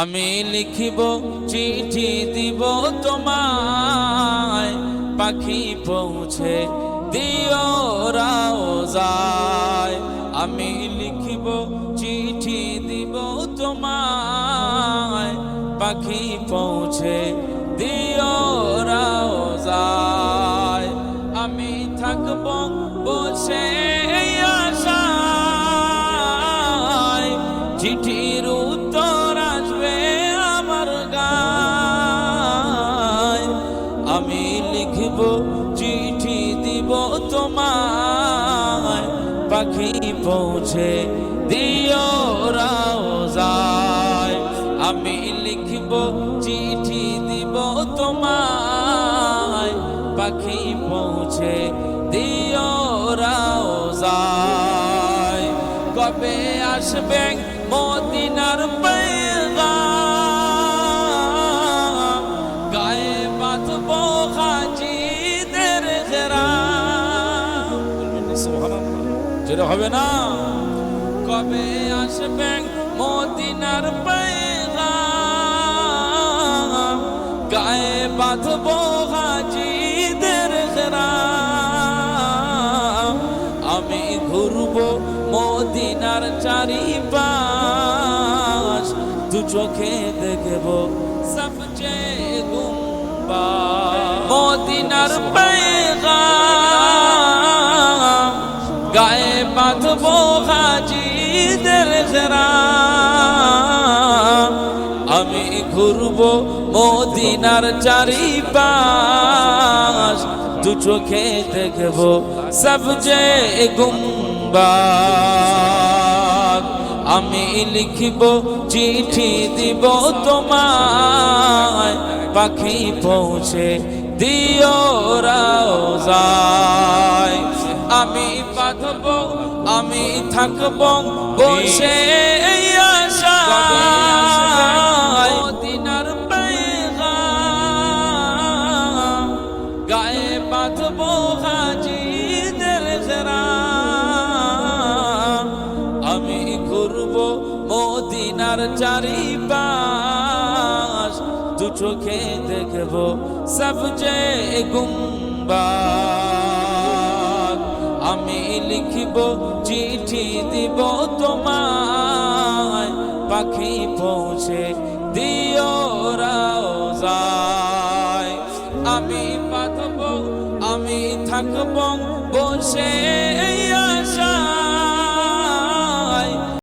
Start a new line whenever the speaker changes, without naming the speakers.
আমি লিখিব, চিঠি দিব তোমায়। পাখি পৌঁছে দিও রাও যায় আমি লিখিব, চিঠি দিব তোমায়। পাখি পৌঁছে দিও রাও যায় আমি থাকব বসে আশায়। চিঠির আমি লিখব, চিঠি দিব তোমায়। পাখি পৌঁছে দিও রাওজায়। আমি লিখব, চিঠি দিব তোমায়। পাখি পৌঁছে দিও রাওজায়। কবে আসবে যেটা হবে না। কবে আসবে মদিনার পেগাম? গায়ে বাঁধব হাজিদের আমি ঘুরব মদিনার চারিপাশ। দু চোখে দেখব সবচেয়ে গুম্বা। মদিনার পেগাম বাঁধব হাজিদের ঘেরাম আমি ঘুরব মদিনার চারিপাশ। দু চোখে দেখব সবচেয়ে গুম্বা আমি লিখিব, চিঠি দিব তোমায়। পাখি পৌঁছে দিও রাও যায় আমি বাঁধব আমি থাকব বসে পেগাম গায়ে বাঁধব হাজিদের ঘেরাম আমি ঘুরব মদিনার চারিপাশ। দু চোখে দেখব সবচেয়ে গুম্বা। আমি লিখিব চিঠি দিব তোমায়। পাখি পৌঁছে দিও রায় আমি পাথব আমি থাকব বসে